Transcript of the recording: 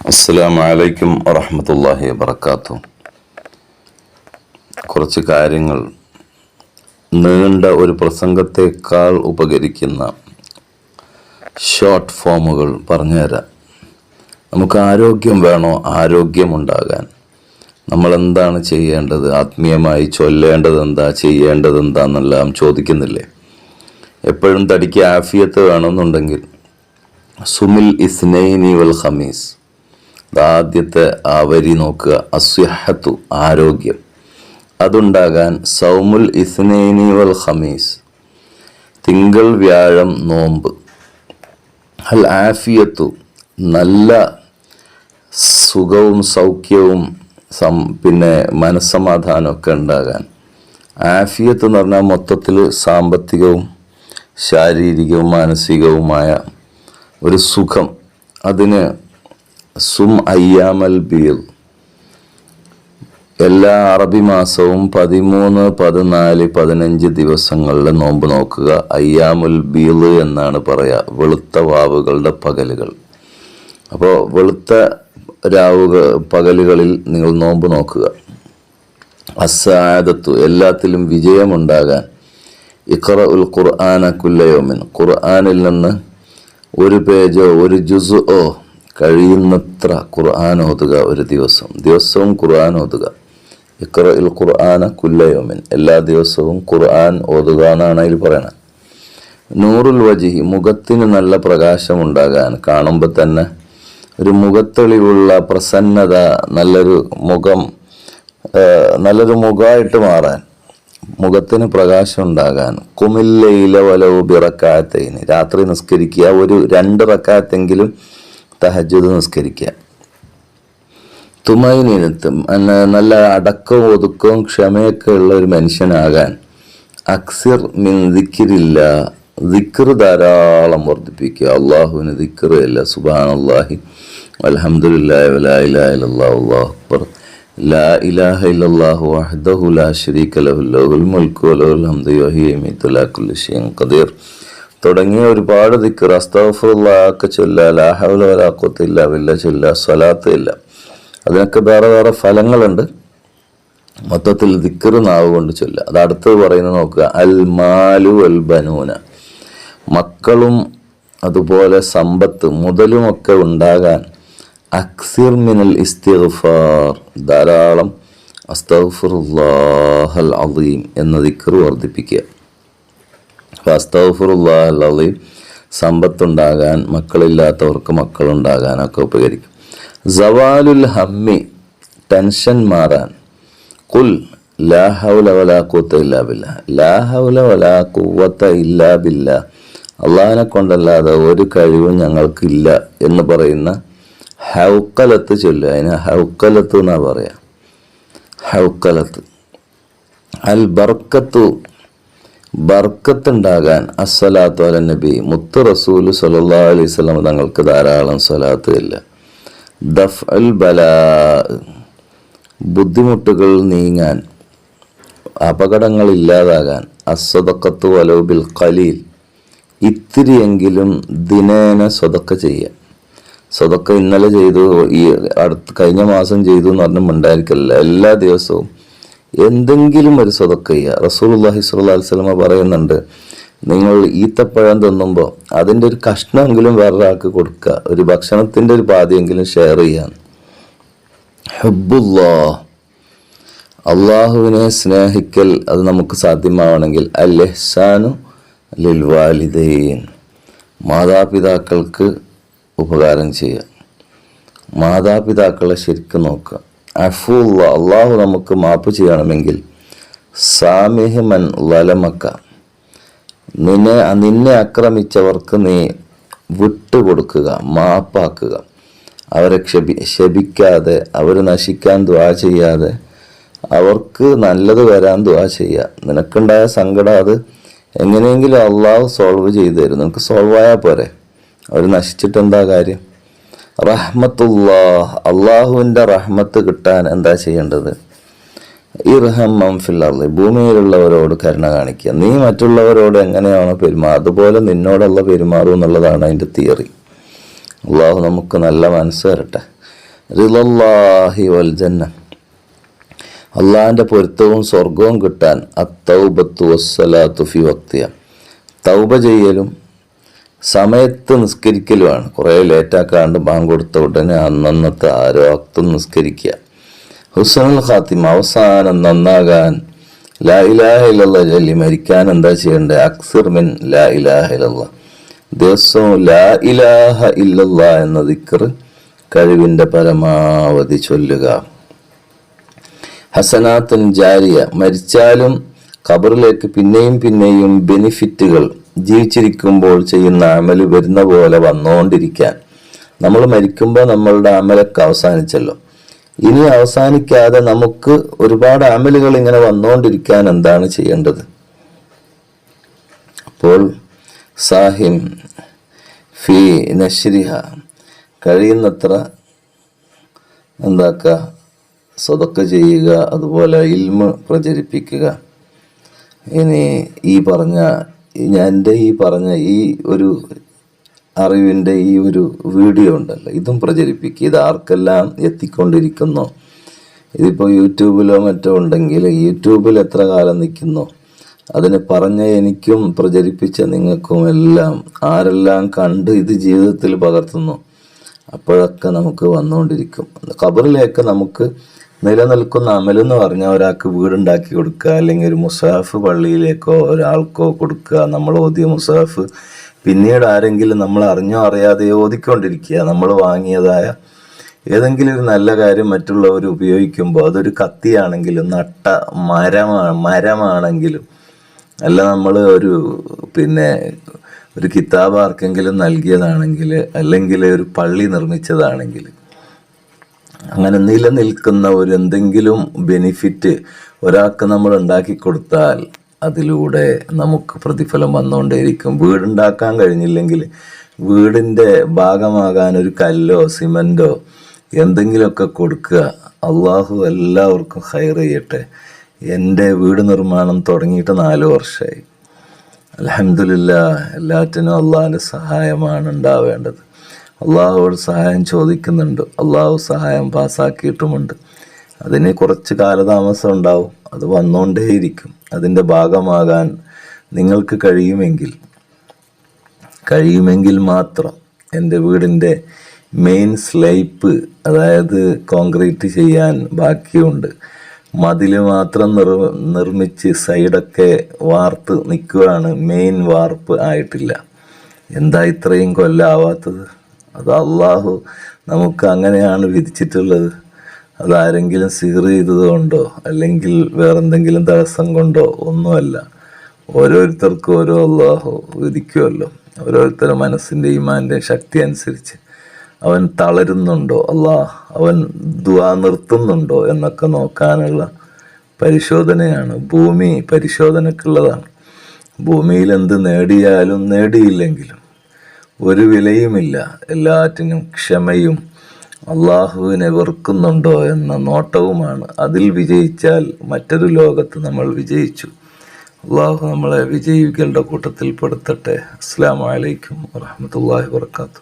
അസ്സലാമു അലൈക്കും വറഹമത്തല്ലാഹി വബർക്കാത്തു കുറച്ച് കാര്യങ്ങൾ. നീണ്ട ഒരു പ്രസംഗത്തെക്കാൾ ഉപകരിക്കുന്ന ഷോർട്ട് ഫോമുകൾ പറഞ്ഞുതരാം. നമുക്ക് ആരോഗ്യം വേണോ? ആരോഗ്യമുണ്ടാകാൻ. നമ്മൾ എന്താണ് ചെയ്യേണ്ടത്? ആത്മീയമായി ചൊല്ലേണ്ടത് എന്താ ചെയ്യേണ്ടത് എന്താന്നെല്ലാം ചോദിക്കുന്നില്ലേ? എപ്പോഴും തടിക്ക് ആഫിയത്ത് വേണമെന്നുണ്ടെങ്കിൽ സുമിൽ ഇസ്നൈനി വൽ ഖമീസ്. ആദ്യത്തെ ആ വരി നോക്കുക. അസ്വഹത്തു ആരോഗ്യം. അതുണ്ടാകാൻ സൗമുൽ ഇസ്നൈനി വൽ ഖമീസ്. തിങ്കൾ വ്യാഴം നോമ്പ്. അൽ ആഫിയത്തു നല്ല സുഖവും സൗഖ്യവും സം പിന്നെ മനസ്സമാധാനമൊക്കെ ഉണ്ടാകാൻ. ആഫിയത്ത് എന്ന് പറഞ്ഞാൽ മൊത്തത്തിൽ സാമ്പത്തികവും ശാരീരികവും മാനസികവുമായ ഒരു സുഖം. അതിന് സും അയ്യാമൽ ബീർ എല്ലാ അറബി മാസവും പതിമൂന്ന് പതിനാല് പതിനഞ്ച് ദിവസങ്ങളിലെ നോമ്പ് നോക്കുക. അയ്യാമുൽ ബീൽ എന്നാണ് പറയുക വെളുത്ത വാവുകളുടെ പകലുകൾ. അപ്പോൾ വെളുത്ത രാവുക പകലുകളിൽ നിങ്ങൾ നോമ്പ് നോക്കുക. അസാദത്തു എല്ലാത്തിലും വിജയമുണ്ടാകാൻ. ഇഖറ ഉൽ ഖുർആന കുല്ലയോമിൻ. ഖുർആനിൽ നിന്ന് ഒരു പേജോ ഒരു ജുസുओ കഴിയുന്നത്ര ഖുർആൻ ഓതുക ഒരു ദിവസം. ദിവസവും ഖുർആൻ ഓതുക. ഇക്ര ഇൽ ഖുർആന കുല്ലയോമിൻ എല്ലാ ദിവസവും ഖുർആൻ ഓതുക എന്നാണ് അതിൽ പറയണത്. നൂറുൽ വജിഹി മുഖത്തിന് നല്ല പ്രകാശം ഉണ്ടാകാൻ കാണുമ്പോൾ തന്നെ ഒരു മുഖത്തെളിവുള്ള പ്രസന്നത നല്ലൊരു മുഖം നല്ലൊരു മുഖമായിട്ട് മാറാൻ മുഖത്തിന് പ്രകാശം ഉണ്ടാകാൻ കുമില്ലയില വലവ് ബിറക്കാത്തതിന് രാത്രി നിസ്കരിക്കുക. ഒരു രണ്ട് റക്കാത്തെങ്കിലും തഹജുദ് നിസ്കരിക്കുക. തുമൈനിനത്തും നല്ല അടക്കവും ഒതുക്കവും ക്ഷമയൊക്കെ ഉള്ള ഒരു മനുഷ്യനാകാൻ അക്സിർ മിൻ ദിക്കിരില്ല ദിക്കർ ധാരാളം വർദ്ധിപ്പിക്കുക. അള്ളാഹുവിന് ദിക്കർ ഇല്ല. സുബാൻ അള്ളാഹി അലഹമുല്ലാഹു ലാ ഇലാഹ ഇല്ലല്ലാഹു. വഹ്ദഹു ലാ ലഹു. ലഹുൽ ലഹുൽ ഹംദു കുല്ലി ഖദീർ. തുടങ്ങിയ ഒരുപാട് ദിക്കർ അസ്തഗ്ഫിറുല്ലാഹ് ചൊല്ല ലാഹവലാക്കത്തില്ല വില്ല ചൊല്ല സ്വലാത്ത് ഇല്ല. അതിനൊക്കെ വേറെ വേറെ ഫലങ്ങളുണ്ട്. മൊത്തത്തിൽ ദിക്കറ് നാവ് കൊണ്ട് ചൊല്ല അത് അടുത്തത് പറയുന്നത് നോക്കുക. അൽ മാലു അൽ ബനൂന. മക്കളും അതുപോലെ സമ്പത്ത് മുതലുമൊക്കെ ഉണ്ടാകാൻ അക്സിർ മിനൽ ഇസ്തിഗ്ഫാർ. ധാരാളം അസ്തഗ്ഫിറുല്ലാഹൽ അലീം എന്ന ദിക്കർ വർദ്ധിപ്പിക്കുക. അലീം സമ്പത്തുണ്ടാകാൻ മക്കളില്ലാത്തവർക്ക് മക്കളുണ്ടാകാനൊക്കെ ഉപകരിക്കും. സവാലുൽ ഹമ്മി ടെൻഷൻ മാറാൻ. കുൽ ലാ ഹൗല വലാ കൂത്ത ഇല്ലാ ബില്ല ലാ ഹൗല കൂവത്ത ഇല്ലാ ബില്ല അള്ളാഹിനെ കൊണ്ടല്ലാതെ ഒരു കഴിവും ഞങ്ങൾക്കില്ല എന്ന് പറയുന്ന ഹൗക്കലത്ത് ചൊല്ലുക. അതിന് ഹൗക്കലത്ത് എന്നാ പറയാ? ഹൗക്കലത്ത്. അൽ ബർക്കത്തു ബർക്കത്തുണ്ടാകാൻ അസ്സലാത്തു അല നബി മുത്ത് റസൂൽ സല്ലാ അലൈഹി സ്വലം തങ്ങൾക്ക് ധാരാളം സ്വലാത്ത് ഇല്ല. ദഫ് അൽ ബല ബുദ്ധിമുട്ടുകൾ നീങ്ങാൻ അപകടങ്ങൾ ഇല്ലാതാകാൻ അസ്വതക്കത്തു വലോബിൽ ഖലീൽ ഇത്തിരിയെങ്കിലും ദിനേന സ്വതക്ക ചെയ്യുക. സ്വതക്ക ഇന്നലെ ചെയ്തു ഈ അടുത്ത് കഴിഞ്ഞ മാസം ചെയ്തു എന്ന് പറഞ്ഞാൽ ഉണ്ടായിരിക്കില്ല എല്ലാ ദിവസവും എന്തെങ്കിലും ഒരു സ്വതക്ക ചെയ്യുക റസൂലുള്ളാഹി സ്വല്ലല്ലാഹി അലൈഹി വസല്ലമ പറയുന്നുണ്ട് നിങ്ങൾ ഈത്തപ്പഴം തിന്നുമ്പോൾ അതിന്റെ ഒരു കഷ്ണമെങ്കിലും വേറൊരാൾക്ക് കൊടുക്കുക ഒരു ഭക്ഷണത്തിന്റെ ഒരു പാതിയെങ്കിലും ഷെയർ ചെയ്യാൻ ഹബ്ബുല്ലാ അള്ളാഹുവിനെ സ്നേഹിക്കൽ അത് നമുക്ക് സാധ്യമാവണമെങ്കിൽ അൽ എഹ്സാനു ലിൽ വാലിദൈൻ മാതാപിതാക്കൾക്ക് ഉപകാരം ചെയ്യുക മാതാപിതാക്കളെ ശരിക്കും നോക്കുക അഫുല്ല അള്ളാഹു നമുക്ക് മാപ്പ് ചെയ്യണമെങ്കിൽ സാമിഹിമൻ വലമക്ക. നിന്നെ നിന്നെ ആക്രമിച്ചവർക്ക് നീ വിട്ടുകൊടുക്കുക മാപ്പാക്കുക. അവരെ ക്ഷപി ശപിക്കാതെ അവർ നശിക്കാൻ ദ്വാ ചെയ്യാതെ അവർക്ക് നല്ലത് വരാൻ ദ്വാ ചെയ്യുക. നിനക്കുണ്ടായ സങ്കടം അത് എങ്ങനെയെങ്കിലും അള്ളാഹു സോൾവ് ചെയ്തു തരും. നിനക്ക് സോൾവ് ആയാൽ പോരെ. അവർ നശിച്ചിട്ടെന്താ കാര്യം? റഹ്മത്തുല്ലാ അള്ളാഹുവിന്റെ റഹ്മത്ത് കിട്ടാൻ എന്താ ചെയ്യേണ്ടത്? ഇർഹം മംഫില്ലി ഭൂമിയിലുള്ളവരോട് കരുണ കാണിക്കുക. നീ മറ്റുള്ളവരോട് എങ്ങനെയാണോ പെരുമാറുക അതുപോലെ നിന്നോടുള്ള പെരുമാറും എന്നുള്ളതാണ് അതിന്റെ തിയറി. അള്ളാഹു നമുക്ക് നല്ല മനസ്സ് തരട്ടെ. റിലല്ലാഹി വൽജന്ന അള്ളാഹിന്റെ പൊരുത്തവും സ്വർഗവും കിട്ടാൻ അത്തൗബത്തു വസ്സലാത്തുഫി വക്തിയ. തൗബ ചെയ്യലും സമയത്ത് നിസ്കരിക്കലുമാണ്. കുറേ ലേറ്റാക്കാണ്ട് ബാങ്ക് കൊടുത്ത ഉടനെ അന്നന്നത്തെ ആരോ അക്തും നിസ്കരിക്കുക. ഹുസനുൽ ഖാത്തിം അവസാനം നന്നാകാൻ ലാ ഇലാഹ ഇല്ലല്ലാ ചൊല്ലി മരിക്കാൻ എന്താ ചെയ്യേണ്ടത് അക്സിർ മിൻ ലാ ഇലാഹ ഇല്ലല്ലാ ദിവസവും ലാ ഇലാഹ ഇല്ലല്ലാ എന്ന ദിക്കർ കഴിവിന്റെ പരമാവധി ചൊല്ലുക. ഹസനാത്തൻ ജാരിയ മരിച്ചാലും ഖബറിലേക്ക് പിന്നെയും പിന്നെയും ബെനിഫിറ്റുകൾ ജീവിച്ചിരിക്കുമ്പോൾ ചെയ്യുന്ന അമൽ വരുന്ന പോലെ വന്നുകൊണ്ടിരിക്കാൻ നമ്മൾ മരിക്കുമ്പോൾ നമ്മളുടെ അമലൊക്കെ അവസാനിച്ചല്ലോ. ഇനി അവസാനിക്കാതെ നമുക്ക് ഒരുപാട് അമലുകൾ ഇങ്ങനെ വന്നുകൊണ്ടിരിക്കാൻ എന്താണ് ചെയ്യേണ്ടത്? അപ്പോൾ സാഹിം ഫി നശ്രിഹ കഴിയുന്നത്ര എന്താക്കുക സ്വതക്ക ചെയ്യുക അതുപോലെ ഇൽമ പ്രചരിപ്പിക്കുക. ഇനി ഈ പറഞ്ഞ ഞാൻ എന്റെ ഈ പറഞ്ഞ ഈ ഒരു അറിവിന്റെ ഈ ഒരു വീഡിയോ ഉണ്ടല്ലോ ഇതും പ്രചരിപ്പിക്കുക. ഇത് ആർക്കെല്ലാം എത്തിക്കൊണ്ടിരിക്കുന്നോ? ഇതിപ്പോൾ യൂട്യൂബിലോ മറ്റോ ഉണ്ടെങ്കിൽ യൂട്യൂബിൽ എത്ര കാലം നിൽക്കുന്നു? അതിന് പറഞ്ഞ എനിക്കും പ്രചരിപ്പിച്ച നിങ്ങൾക്കും എല്ലാം ആരെല്ലാം കണ്ട് ഇത് ജീവിതത്തിൽ പകർത്തുന്നു അപ്പോഴൊക്കെ നമുക്ക് വന്നുകൊണ്ടിരിക്കും. ഖബറിലേക്ക് നമുക്ക് നിലനിൽക്കുന്ന അമലെന്ന് പറഞ്ഞാൽ ഒരാൾക്ക് വീടുണ്ടാക്കി കൊടുക്കുക അല്ലെങ്കിൽ ഒരു മുസാഫ് പള്ളിയിലേക്കോ ഒരാൾക്കോ കൊടുക്കുക. നമ്മൾ ഓതിയ മുസാഫ് പിന്നീട് ആരെങ്കിലും നമ്മൾ അറിഞ്ഞോ അറിയാതെ ഓതിക്കൊണ്ടിരിക്കുക. നമ്മൾ വാങ്ങിയതായ ഏതെങ്കിലും ഒരു നല്ല കാര്യം മറ്റുള്ളവർ ഉപയോഗിക്കുമ്പോൾ അതൊരു കത്തിയാണെങ്കിലും നട്ട മരമാണ് മരമാണെങ്കിലും അല്ല നമ്മൾ ഒരു പിന്നെ ഒരു കിതാബ് ആർക്കെങ്കിലും നൽകിയതാണെങ്കിൽ അല്ലെങ്കിൽ ഒരു പള്ളി നിർമ്മിച്ചതാണെങ്കിൽ അങ്ങനെ നിലനിൽക്കുന്ന ഒരു എന്തെങ്കിലും ബെനിഫിറ്റ് ഒരാൾക്ക് നമ്മൾ ഉണ്ടാക്കി കൊടുത്താൽ അതിലൂടെ നമുക്ക് പ്രതിഫലം വന്നുകൊണ്ടേയിരിക്കും. വീടുണ്ടാക്കാൻ കഴിഞ്ഞില്ലെങ്കിൽ വീടിന്റെ ഭാഗമാകാൻ ഒരു കല്ലോ സിമന്റോ എന്തെങ്കിലുമൊക്കെ കൊടുക്കുക. അള്ളാഹു എല്ലാവർക്കും ഹയർ ചെയ്യട്ടെ. എന്റെ വീട് നിർമ്മാണം തുടങ്ങിയിട്ട് നാല് വർഷമായി. അലഹമില്ല എല്ലാറ്റിനും അള്ളാഹിന്റെ സഹായമാണ് ഉണ്ടാവേണ്ടത്. അള്ളാഹുവോട് സഹായം ചോദിക്കുന്നുണ്ട്. അള്ളാഹു സഹായം പാസ്സാക്കിയിട്ടുമുണ്ട് അതിന് കുറച്ച് കാലതാമസം ഉണ്ടാവും. അത് വന്നുകൊണ്ടേയിരിക്കും അതിന്റെ ഭാഗമാകാൻ നിങ്ങൾക്ക് കഴിയുമെങ്കിൽ കഴിയുമെങ്കിൽ മാത്രം എന്റെ വീടിന്റെ മെയിൻ സ്ലൈപ്പ് അതായത് കോൺക്രീറ്റ് ചെയ്യാൻ ബാക്കിയുണ്ട്. മതിൽ മാത്രം നിർ നിർമ്മിച്ച് സൈഡൊക്കെ വാർത്ത് നിൽക്കുകയാണ്. മെയിൻ വാർപ്പ് ആയിട്ടില്ല. എന്താ ഇത്രയും കൊല്ലാവാത്തത്? അത് അള്ളാഹു നമുക്ക് അങ്ങനെയാണ് വിധിച്ചിട്ടുള്ളത്. അതാരെങ്കിലും സീർ ചെയ്തത് കൊണ്ടോ അല്ലെങ്കിൽ വേറെന്തെങ്കിലും തടസ്സം കൊണ്ടോ ഒന്നുമല്ല. ഓരോരുത്തർക്കും ഓരോ അള്ളാഹു വിധിക്കുമല്ലോ. ഓരോരുത്തരുടെ മനസ്സിന്റെ ഈമാന്റെ ശക്തി അനുസരിച്ച് അവൻ തളരുന്നുണ്ടോ അള്ളാഹ് അവൻ ദ്വാ നിർത്തുന്നുണ്ടോ എന്നൊക്കെ നോക്കാനുള്ള പരിശോധനയാണ്. ഭൂമി പരിശോധനക്കുള്ളതാണ്. ഭൂമിയിൽ എന്ത് നേടിയാലും നേടിയില്ലെങ്കിലും ഒരു വിലയുമില്ല. എല്ലാറ്റിനും ക്ഷമയും അള്ളാഹുവിനെ വെറുക്കുന്നുണ്ടോ എന്ന നോട്ടവുമാണ്. അതിൽ വിജയിച്ചാൽ മറ്റൊരു ലോകത്ത് നമ്മൾ വിജയിച്ചു. അള്ളാഹു നമ്മളെ വിജയികളുടെ കൂട്ടത്തിൽ പെടുത്തട്ടെ. അസ്സാം വലൈക്കും വാഹമത്തല്ലാഹി വർക്കാത്തു